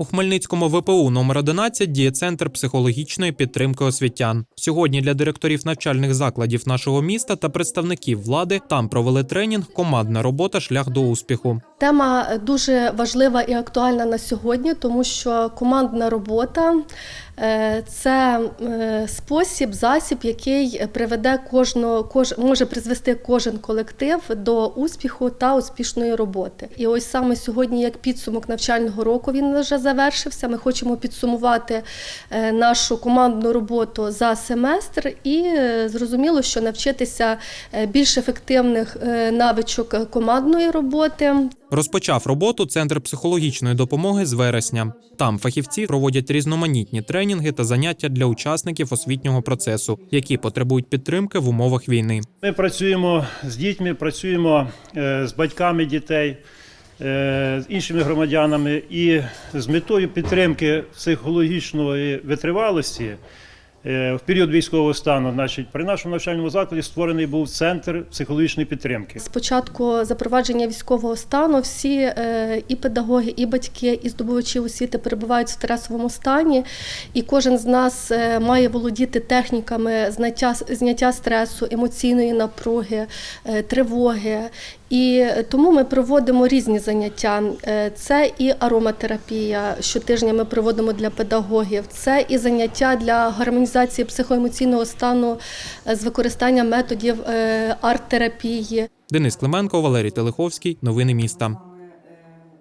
У Хмельницькому ВПУ номер 11 діє центр психологічної підтримки освітян. Сьогодні для директорів навчальних закладів нашого міста та представників влади там провели тренінг Командна робота шлях до успіху. Тема дуже важлива і актуальна на сьогодні, тому що командна робота е, це е, спосіб, засіб, який приведе кожного, кож, може призвести кожен колектив до успіху та успішної роботи. І ось саме сьогодні, як підсумок навчального року, він вже завершився. Ми хочемо підсумувати е, нашу командну роботу за семестр, і е, зрозуміло, що навчитися е, більш ефективних навичок командної роботи. Розпочав роботу центр психологічної допомоги з вересня. Там фахівці проводять різноманітні тренінги та заняття для учасників освітнього процесу, які потребують підтримки в умовах війни. Ми працюємо з дітьми, працюємо з батьками дітей, з іншими громадянами і з метою підтримки психологічної витривалості. Е, В період військового стану, значить, при нашому навчальному закладі створений був центр психологічної підтримки. З початку запровадження військового стану всі е, і педагоги, і батьки, і здобувачі освіти перебувають в стресовому стані, і кожен з нас е, має володіти техніками зняття, зняття стресу, емоційної напруги, тривоги. І тому ми проводимо різні заняття. Це і ароматерапія. Щотижня ми проводимо для педагогів. Це і заняття для гармонізації психоемоційного стану е, з використанням методів е, арт-терапії. Денис Клименко, Валерій Телеховський. Новини міста.